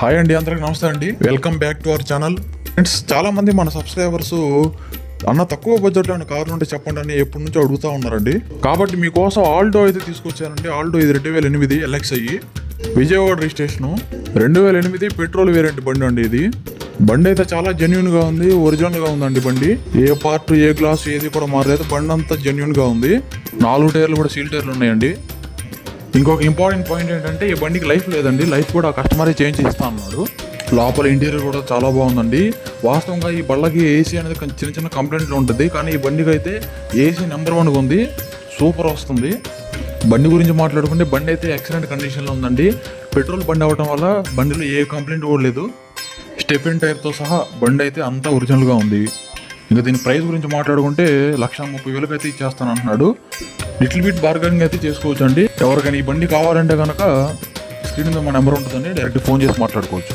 Hi అండి అందరికి నమస్తే అండి. Welcome back to our channel friends చాలా మంది మన సబ్స్క్రైబర్స్ అన్న తక్కువ బడ్జెట్లో ఉన్న కార్లు ఉంటే చెప్పండి అని ఎప్పటి నుంచో అడుగుతా ఉన్నారండి. కాబట్టి మీకోసం ఆల్డో అయితే తీసుకొచ్చానండి. ఆల్డో ఇది రెండు వేల ఎనిమిది ఎల్ఎక్స్ అయ్యి విజయవాడ రిజిస్ట్రేషను రెండు వేల ఎనిమిది పెట్రోల్ వేరియంట్ బండి అండి ఇది. బండి అయితే చాలా జెన్యున్గా ఉంది ఒరిజినల్గా ఉందండి బండి. ఏ పార్ట్ ఏ గ్లాస్ ఏది కూడా మారలేదు. బండి అంతా జెన్యున్గా ఉంది. నాలుగు టైర్లు కూడా సీల్ టైర్లు ఉన్నాయండి. ఇంకొక ఇంపార్టెంట్ పాయింట్ ఏంటంటే ఈ బండికి లైఫ్ లేదండి. లైఫ్ కూడా కస్టమరే చేంజ్ చేస్తా అన్నాడు. లోపల ఇంటీరియర్ కూడా చాలా బాగుందండి. వాస్తవంగా ఈ బళ్ళకి ఏసీ అనేది చిన్న చిన్న కంప్లైంట్లు ఉంటుంది. కానీ ఈ బండికి అయితే ఏసీ నెంబర్ వన్గా ఉంది. సూపర్ వస్తుంది. బండి గురించి మాట్లాడుకుంటే బండి అయితే ఎక్సలెంట్ కండిషన్లో ఉందండి. పెట్రోల్ బండి అవ్వడం వల్ల బండిలో ఏ కంప్లైంట్ కూడా లేదు. ఇన్ టైర్తో సహా బండి అయితే అంతా ఒరిజినల్గా ఉంది. ఇంకా దీని ప్రైస్ గురించి మాట్లాడుకుంటే లక్ష ముప్పై వేలకు అయితే ఇచ్చేస్తాను అంటున్నాడు లిటిల్ బిట్ బార్గెనింగ్ అయితే చేసుకోవచ్చు అండి ఎవరికైనా ఈ బండి కావాలంటే కనుక స్క్రీన్ మీద మా నెంబర్ ఉంటుందండి. డైరెక్ట్ ఫోన్ చేసి మాట్లాడుకోవచ్చు.